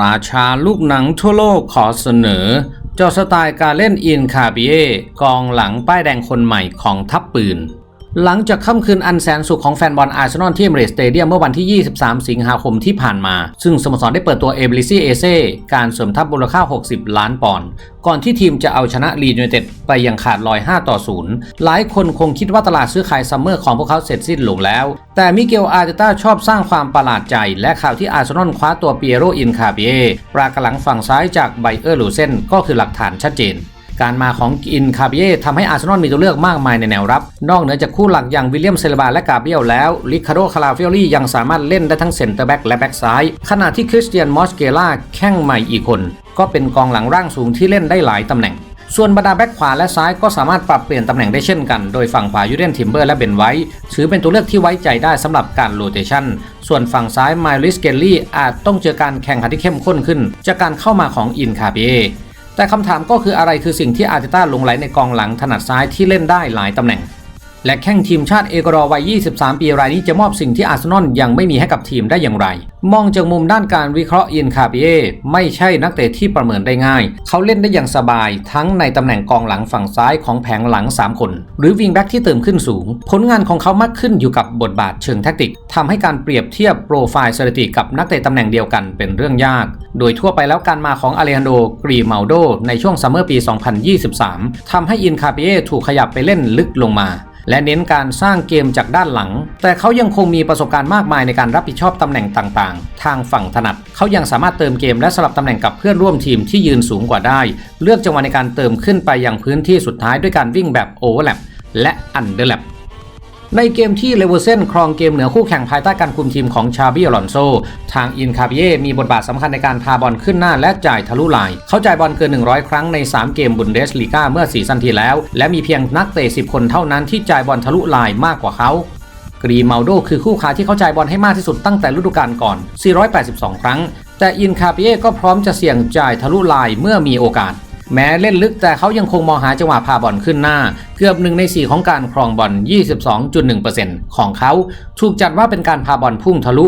ราชาลูกหนังทั่วโลกขอเสนอ เจ้าสไตล์การเล่นอินคาเบียกองหลังป้ายแดงคนใหม่ของทัพปืน หลังจากค่ำคืนอันแสนสุขของแฟนบอลอาร์เซนอลที่เอมเรสเตเดียมเมื่อวันที่ 23 สิงหาคมที่ผ่านมา ซึ่งสโมสรได้เปิดตัวเอเบลิซี่เอเซ่การเสริมทัพมูลค่า 60 ล้านปอนด์ก่อนที่ทีมจะเอาชนะลีดยูไนเต็ดไปอย่างขาดลอย 5 ต่อ 0 หลายคนคงคิดว่าตลาดซื้อขายซัมเมอร์ของพวกเขาเสร็จสิ้นลงแล้ว แต่มิเกลอาร์เตต้าชอบสร้างความประหลาดใจ และข่าวที่อาร์เซนอลคว้าตัวเปียโรอินคาเบียปรากหลังฝั่งซ้ายจากไบเออร์ลูเซนก็คือหลักฐานชัดเจน การมาของอินคาเบียทำให้อาร์เซนอลมีตัวเลือกมากมายในแนวรับ นอกเหนือจากคู่หลักอย่างวิลเลียมเซเลบาและกาเบียลแล้วลิคาโดคาราฟิโอลี่ยังสามารถเล่นได้ทั้งเซนเตอร์แบ็กและแบ็กซ้ายขณะที่คริสเตียนมอสเกล่าแข้งใหม่อีกคน ก็เป็นกองหลังร่างสูงที่เล่นได้หลายตำแหน่งส่วนบรรดาแบ็กขวาและซ้ายก็สามารถปรับเปลี่ยนตำแหน่งได้เช่นกัน โดยฝั่งขวายูเรนทิมเบอร์และเบนไวท์ถือเป็นตัวเลือกที่ไว้ใจได้สำหรับการโรเตชันส่วนฝั่งซ้ายไมลิสเกลลี่อาจต้องเจอการแข่งขันที่เข้มข้นขึ้น จากการเข้ามาของอินคาเบีย แต่คำถามก็คืออะไรคือสิ่งที่อาร์เตต้าลงไหลในกองหลังถนัดซ้ายที่เล่นได้หลายตำแหน่ง และแข้งทีมชาติเอกวาดอร์วัย 23 ปีรายนี้จะมอบสิ่งที่อาร์เซนอลยังไม่มีให้กับทีมได้อย่างไร มองจากมุมด้านการวิเคราะห์อินคาเบียไม่ใช่นักเตะที่ประเมินได้ง่าย เขาเล่นได้อย่างสบาย ทั้งในตำแหน่งกองหลังฝั่งซ้ายของแผงหลัง 3 คน หรือวิงแบ็กที่เติมขึ้นสูง ผลงานของเขามักขึ้นอยู่กับบทบาทเชิงแทคติกทำให้การเปรียบเทียบโปรไฟล์สถิติกับนักเตะตำแหน่งเดียวกันเป็นเรื่องยาก โดยทั่วไปแล้วการมาของอเลฮันโดกรีมาลโดในช่วงซัมเมอร์ปี 2023ทำให้อินคาเบียถูกขยับไปเล่นลึกลงมา และเน้นการสร้างเกมจากด้านหลัง แต่เขายังคงมีประสบการณ์มากมายในการรับผิดชอบตำแหน่งต่างๆ ทางฝั่งถนัด เขายังสามารถเติมเกมและสลับตำแหน่งกับเพื่อนร่วมทีมที่ยืนสูงกว่าได้ เลือกจังหวะในการเติมขึ้นไปยังพื้นที่สุดท้ายด้วยการวิ่งแบบโอเวอร์แลปและอันเดอร์แลป ในเกมที่เลเวอร์เซนครองเกมเหนือคู่แข่งภายใต้การคุมทีมของชาบิอลอนโซ ทางอินคาเบียมีบทบาทสำคัญในการพาบอลขึ้นหน้าและจ่ายทะลุลาย เขาจ่ายบอลเกิน 100 ครั้งใน 3 เกมบุนเดสลีกาเมื่อสีซันที่แล้ว และมีเพียงนักเตะ 10 คนเท่านั้นที่จ่ายบอลทะลุลายมากกว่าเขากรีมาโดคือคู่ค้าที่เขาจ่ายบอลให้มากที่สุดตั้งแต่ฤดูกาลก่อน 482 ครั้ง แต่อินคาเบียก็พร้อมจะเสี่ยงจ่ายทะลุลายเมื่อมีโอกาส แม้เล่นลึกแต่เขายังคงมองหาจังหวะพาบอลขึ้นหน้า เกือบ1ใน4ของการครองบอล 22.1%ของเขา ถูกจัดว่าเป็นการพาบอลพุ่งทะลุ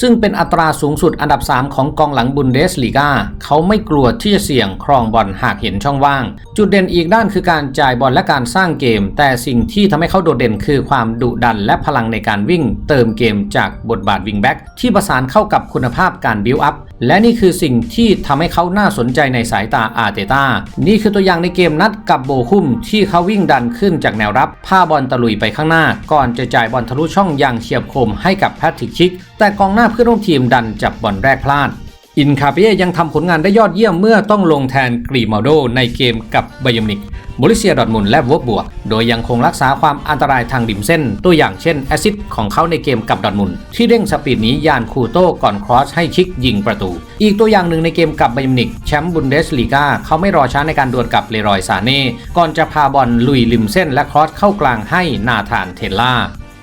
ซึ่งเป็นอัตราสูงสุดอันดับ 3 ของกองหลังบุนเดสลีกาเขาไม่กลัวที่จะเสี่ยงครองบอลหากเห็นช่องว่าง จุดเด่นอีกด้านคือการจ่ายบอลและการสร้างเกม แต่สิ่งที่ทำให้เขาโดดเด่นคือความดุดันและพลังในการวิ่ง เติมเกมจากบทบาทวิงแบ็กที่ประสานเข้ากับคุณภาพการบิวอัพและนี่คือสิ่งที่ทำให้เขาน่าสนใจในสายตาอาร์เตต้า นี่คือตัวอย่างในเกมนัดกับโบคุมที่เขาวิ่งดันขึ้นจากแนวรับพาบอลตะลุยไปข้างหน้า ก่อนจะจ่ายบอลทะลุช่องอย่างเฉียบคมให้กับแพทริกชิกแต่กองหน้าเพื่อนร่วมทีมดันจับบอลแรกพลาด อินคาเปียยังทำผลงานได้ยอดเยี่ยมเมื่อต้องลงแทนกรีมาโดในเกมกับไบยมนิกบริเซียดอร์ทมุนและวอกบวก โดยยังคงรักษาความอันตรายทางดิมเส้น ตัวอย่างเช่น แอซิดของเขาในเกมกับดอร์ทมุนที่เร่งสปีดหนี้ยานคูโต้ก่อนครอสให้ชิกยิงประตู อีกตัวอย่างหนึ่งในเกมกับไบยมนิกแชมป์บุนเดสลีกาเขาไม่รอช้าในการดวลกับเลรอยซาเน่ก่อนจะพาบอลลุยริมเส้นและครอสเข้ากลางให้นาธานเทลล่า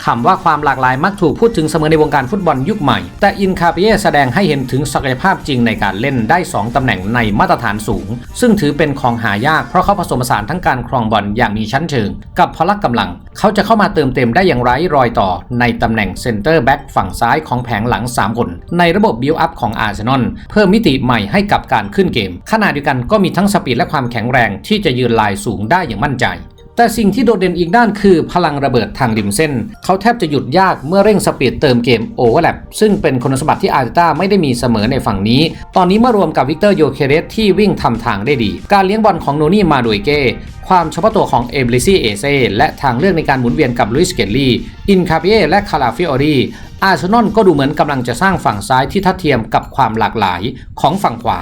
คำว่าความหลากหลายมักถูกพูดถึงเสมอในวงการฟุตบอลยุคใหม่ แต่อินคาเปียแสดงให้เห็นถึงศักยภาพจริงในการเล่นได้ 2 ตำแหน่งในมาตรฐานสูง ซึ่งถือเป็นของหายากเพราะเขาผสมผสานทั้งการครองบอลอย่างมีชั้นเชิง กับพละกำลัง เขาจะเข้ามาเติมเต็มได้อย่างไร้รอยต่อ ในตำแหน่งเซนเตอร์แบ็กฝั่งซ้ายของแผงหลัง 3 คน ในระบบบิลอัพของอาร์เซนอลเพิ่มมิติใหม่ให้กับการขึ้นเกมขณะเดียวกันก็มีทั้งสปีดและความแข็งแรงที่จะยืนลายสูงได้อย่างมั่นใจ แต่สิ่งที่โดดเด่นอีกด้านคือพลังระเบิดทางริมเส้น เขาแทบจะหยุดยากเมื่อเร่งสปีดเติมเกมโอเวอร์แลปซึ่งเป็นคุณสมบัติที่อาร์เตต้าไม่ได้มีเสมอในฝั่งนี้ ตอนนี้เมื่อรวมกับวิกเตอร์โยเคเรสที่วิ่งทำทางได้ดี การเลี้ยงบอลของโนนี่มาโดยเก้ความเฉพาะตัวของเอเบลิซี่เอเซและทางเลือกในการหมุนเวียนกับลุยส์เกลลี่ อินคาเบียและคาราฟิโอรีอาร์เซนอลก็ดูเหมือนกำลังจะสร้างฝั่งซ้ายที่ทัดเทียมกับความหลากหลายของฝั่งขวา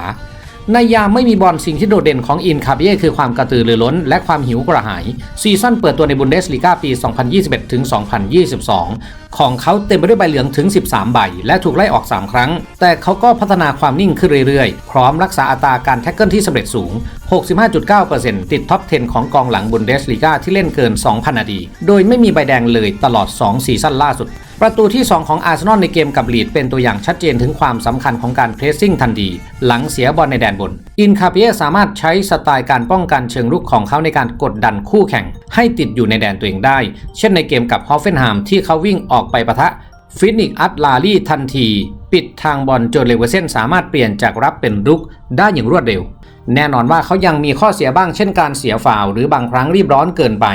ในยามไม่มีบอลสิ่งที่โดดเด่นของอินคาเบียคือความกระตือรือร้น และความหิวกระหาย ซีซั่นเปิดตัวในบุนเดสลีกาปี 2021 ถึง 2022 ของเขาเต็มไปด้วยใบเหลืองถึง 13 ใบ และถูกไล่ออก 3 ครั้ง แต่เขาก็พัฒนาความนิ่งขึ้นเรื่อยๆ พร้อมรักษาอัตราการแท็กเกิลที่สำเร็จสูง 65.9%ติดท็อป 10 ของกองหลังบุนเดสลีกาที่เล่นเกิน 2,000 นาที โดยไม่มีใบแดงเลยตลอด 2 ซีซั่นล่าสุดประตูที่ 2 ของอาร์เซนอลในเกมกับลีดเป็นตัวอย่างชัดเจนถึงความสำคัญของการเพรสซิ่งทันที หลังเสียบอลในแดนบน อินคาเปียสามารถใช้สไตล์การป้องกันเชิงรุกของเขาในการกดดันคู่แข่ง ให้ติดอยู่ในแดนตัวเองได้ เช่นในเกมกับฮอฟเฟนไฮมที่เขาวิ่งออกไปปะทะฟินิกอัตลาลีทันที ปิดทางบอลจนเลเวอร์เซนสามารถเปลี่ยนจากรับเป็นรุกได้อย่างรวดเร็ว แน่นอนว่าเขายังมีข้อเสียบ้างเช่นการเสียฟาวหรือบางครั้งรีบร้อนเกินไป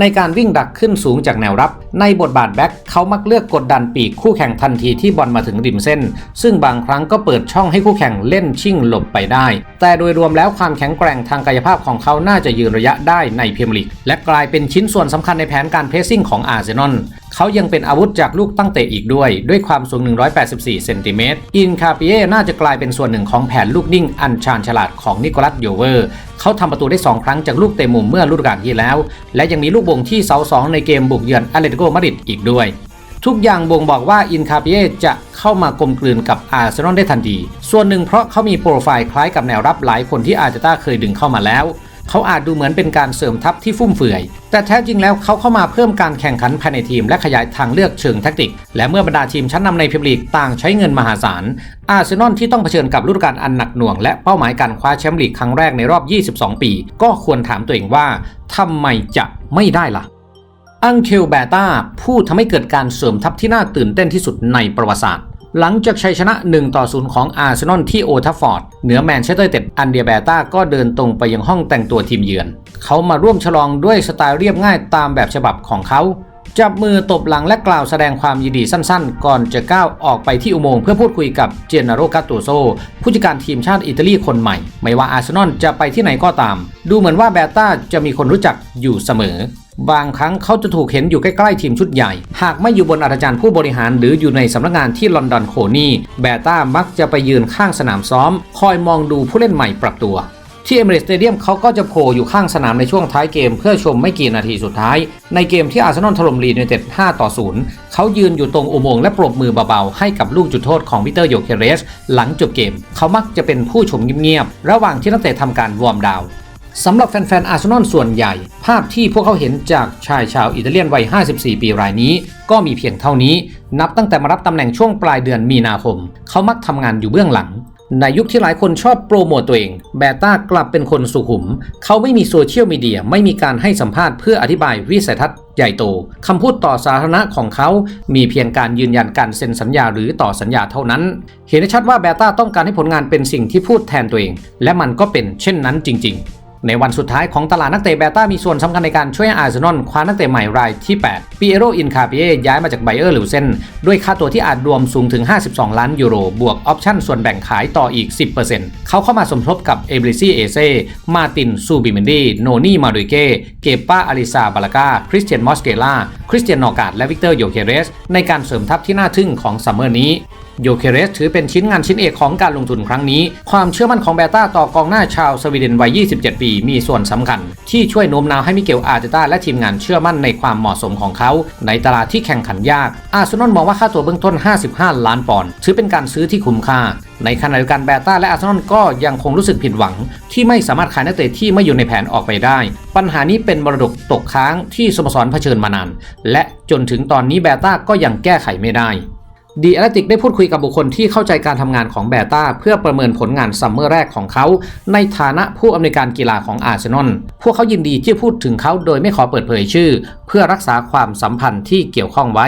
ในการวิ่งดักขึ้นสูงจากแนวรับ ในบทบาทแบ็คเขามักเลือกกดดันปีกคู่แข่งทันทีที่บอลมาถึงริมเส้น ซึ่งบางครั้งก็เปิดช่องให้คู่แข่งเล่นชิ่งหลบไปได้ แต่โดยรวมแล้วความแข็งแกร่งทางกายภาพของเขาน่าจะยืนระยะได้ในพรีเมียร์ลีกและกลายเป็นชิ้นส่วนสำคัญในแผนการเพรสซิ่งของอาร์เซนอล เขายังเป็นอาวุธจากลูกตั้งเตะอีกด้วย ด้วยความสูง 184 เซนติเมตร อินคาเปียน่าจะกลายเป็นส่วนหนึ่งของแผนลูกนิ่งอันชาญฉลาดของนิโคลัสโยเวอร์ เขาทำประตูได้ 2 ครั้งจากลูกเตะมุมเมื่อฤดูกาลที่แล้ว และยังมีลูกบ่งที่เสาสองในเกมบุกเยือนอตเลติโกมาดริดอีกด้วยทุกอย่างบ่งบอกว่าอินคาเปียจะเข้ามากลมกลืนกับอาร์เซนอลได้ทันที ส่วนหนึ่งเพราะเขามีโปรไฟล์คล้ายกับแนวรับหลายคนที่อาร์เจต้าเคยดึงเข้ามาแล้ว เขาอาจดูเหมือนเป็นการเสริมทัพที่ฟุ่มเฟือย แต่แท้จริงแล้วเขาเข้ามาเพิ่มการแข่งขันภายในทีมและขยายทางเลือกเชิงแทคติก และเมื่อบรรดาทีมชั้นนำในพรีเมียร์ลีกต่างใช้เงินมหาศาล อาร์เซนอลที่ต้องเผชิญกับฤดูกาลอันหนักหน่วง และเป้าหมายการคว้าแชมป์ลีกครั้งแรกในรอบ 22 ปี ก็ควรถามตัวเองว่าทำไมจะไม่ได้ล่ะอังเคลแบต้าผู้ทำให้เกิดการเสริมทัพที่น่าตื่นเต้นที่สุดในประวัติศาสตร์ หลังจากชัยชนะ 1 ต่อ 0 ของอาร์เซนอลที่โอทัฟฟอร์ด เหนือแมนเชสเตอร์เต็ดอันเดียแบต้าก็เดินตรงไปยังห้องแต่งตัวทีมเยือน เขามาร่วมฉลองด้วยสไตล์เรียบง่ายตามแบบฉบับของเขา จับมือตบหลังและกล่าวแสดงความยินดีสั้นๆ ก่อนจะก้าวออกไปที่อุโมงค์เพื่อพูดคุยกับเจเนโรกาโตโซผู้จัดการทีมชาติอิตาลีคนใหม่ ไม่ว่าอาร์เซนอลจะไปที่ไหนก็ตาม ดูเหมือนว่าแบต้าจะมีคนรู้จักอยู่เสมอ บางครั้งเขาจะถูกเห็นอยู่ใกล้ๆทีมชุดใหญ่ หากไม่อยู่บนอาจารย์ผู้บริหารหรืออยู่ในสำนักงานที่ลอนดอนโคนี่แบต้ามักจะไปยืนข้างสนามซ้อม คอยมองดูผู้เล่นใหม่ปรับตัว ที่เอเมเรสสเตเดียมเขาก็จะโผล่อยู่ข้างสนามในช่วงท้ายเกม เพื่อชมไม่กี่นาทีสุดท้าย ในเกมที่อาร์เซนอลถล่มลีดยูไนเต็ด5ต่อ 0 เขายืนอยู่ตรงอุโมงค์และปรบมือเบาๆ ให้กับลูกจุดโทษของวิเตอร์โยเคเรส หลังจบเกม เขามักจะเป็นผู้ชมเงียบๆระหว่างที่นักเตะทำการวอร์มดาวน์ สำหรับแฟนๆ อาร์เซนอลส่วนใหญ่ ภาพที่พวกเขาเห็นจากชายชาวอิตาเลียนวัย 54 ปีรายนี้ ก็มีเพียงเท่านี้ นับตั้งแต่มารับตำแหน่งช่วงปลายเดือนมีนาคม เขามักทำงานอยู่เบื้องหลัง ในยุคที่หลายคนชอบโปรโมตตัวเอง แบต้ากลับเป็นคนสุขุม เขาไม่มีโซเชียลมีเดียไม่มีการให้สัมภาษณ์เพื่ออธิบายวิสัยทัศน์ใหญ่โตคำพูดต่อสาธารณะของเขา มีเพียงการยืนยันการเซ็นสัญญาหรือต่อสัญญาเท่านั้น เห็นได้ชัดว่าแบต้าต้องการให้ผลงานเป็นสิ่งที่พูดแทนตัวเอง และมันก็เป็นเช่นนั้นจริง ๆ ในวันสุดท้ายของตลาดนักเตะเบต้ามีส่วนสำคัญในการช่วยอาร์เซนอลคว้านักเตะใหม่รายที่ 8 ปีเอโรอินคาเปียย้ายมาจากไบเออร์ลิวเซนด้วยค่าตัวที่อาจรวมสูงถึง 52 ล้านยูโร บวกออปชั่นส่วนแบ่งขายต่ออีก 10%เขาเข้ามาสมทบกับเอเบริซีเอเซมาตินซูบิเมนดีโนนี่มาดุเก้เกป้าอาริซาบาลากาคริสเตียนมอสเกล่าคริสเตียนนอกาดและวิกเตอร์โยเคเรสในการเสริมทัพที่น่าทึ่งของซัมเมอร์นี้ โยเคเรสถือเป็นชิ้นงานชิ้นเอกของการลงทุนครั้งนี้ ความเชื่อมั่นของเบต้าต่อกองหน้าชาวสวีเดนวัย 27 ปี มีส่วนสำคัญ ที่ช่วยโน้มน้าวให้มิเกลอาร์เตต้าและทีมงานเชื่อมั่นในความเหมาะสมของเขา ในตลาดที่แข่งขันยาก อาร์เซนอลมองว่าค่าตัวเบื้องต้น 55 ล้านปอนด์ถือเป็นการซื้อที่คุ้มค่า ในขณะเดียวกันเบต้าและอาร์เซนอลก็ยังคงรู้สึกผิดหวัง ที่ไม่สามารถขายนักเตะที่ไม่อยู่ในแผนออกไปได้ ปัญหานี้เป็นมรดกตกค้างที่สโมสรเผชิญมานาน และจนถึงตอนนี้เบต้าก็ยังแก้ไขไม่ได้ ดีแอตติกได้พูดคุยกับบุคคลที่เข้าใจการทำงานของแบต้าเพื่อประเมินผลงานซัมเมอร์แรกของเขาในฐานะผู้อำนวยการกีฬาของอาร์เซนอล พวกเขายินดีที่พูดถึงเขาโดยไม่ขอเปิดเผยชื่อ เพื่อรักษาความสัมพันธ์ที่เกี่ยวข้องไว้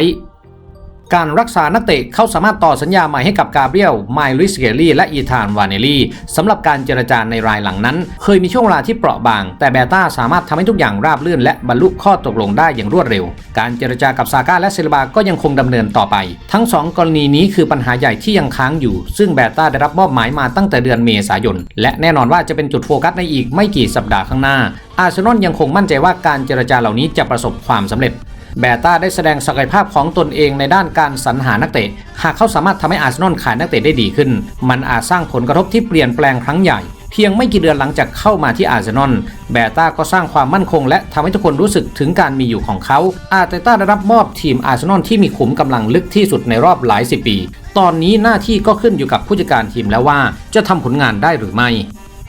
การรักษานักเตะเขาสามารถต่อสัญญาใหม่ให้กับกาเบรียลไมลิสเกลี่และอีธานวานเนลี่สำหรับการเจรจาในรายหลังนั้น เคยมีช่วงเวลาที่เปราะบาง แต่เบต้าสามารถทำให้ทุกอย่างราบรื่น และบรรลุข้อตกลงได้อย่างรวดเร็ว การเจรจากับซาก้าและเซลบาก็ยังคงดำเนินต่อไป ทั้งสองกรณีนี้คือปัญหาใหญ่ที่ยังค้างอยู่ ซึ่งเบต้าได้รับมอบหมายมาตั้งแต่เดือนเมษายน และแน่นอนว่าจะเป็นจุดโฟกัสในอีกไม่กี่สัปดาห์ข้างหน้าอาร์เซนอลยังคงมั่นใจว่าการเจรจาเหล่านี้จะประสบความสำเร็จ แบต้าได้แสดงศักยภาพของตนเองในด้านการสรรหานักเตะ หากเขาสามารถทำให้อาร์เซนอลขายนักเตะได้ดีขึ้น มันอาจสร้างผลกระทบที่เปลี่ยนแปลงครั้งใหญ่เพียงไม่กี่เดือนหลังจากเข้ามาที่อาร์เซนอลแบต้าก็สร้างความมั่นคง และทำให้ทุกคนรู้สึกถึงการมีอยู่ของเขา อาร์เตต้าได้รับมอบทีมอาร์เซนอลที่มีขุมกำลังลึกที่สุดในรอบหลายสิบปี ตอนนี้หน้าที่ก็ขึ้นอยู่กับผู้จัดการทีมแล้วว่า จะทำผลงานได้หรือไม่